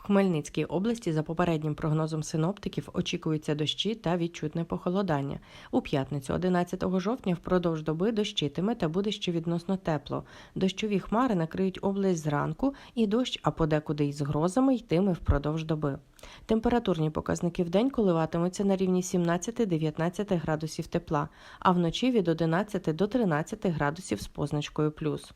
В Хмельницькій області за попереднім прогнозом синоптиків очікуються дощі та відчутне похолодання. У п'ятницю, 11 жовтня, впродовж доби дощитиме та буде ще відносно тепло. Дощові хмари накриють область зранку, і дощ, а подекуди із грозами йтиме впродовж доби. Температурні показники в день коливатимуться на рівні 17-19 градусів тепла, а вночі від 11 до 13 градусів з позначкою плюс.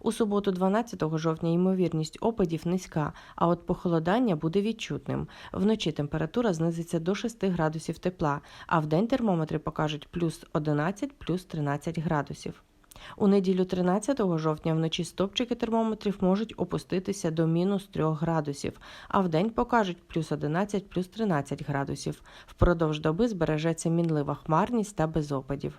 У суботу, 12 жовтня, ймовірність опадів низька, а от похолодання буде відчутним. Вночі температура знизиться до 6 градусів тепла, а вдень термометри покажуть плюс 11, плюс 13 градусів. У неділю 13 жовтня вночі стопчики термометрів можуть опуститися до мінус 3 градусів, а вдень покажуть плюс 11, плюс 13 градусів. Впродовж доби збережеться мінлива хмарність та без опадів.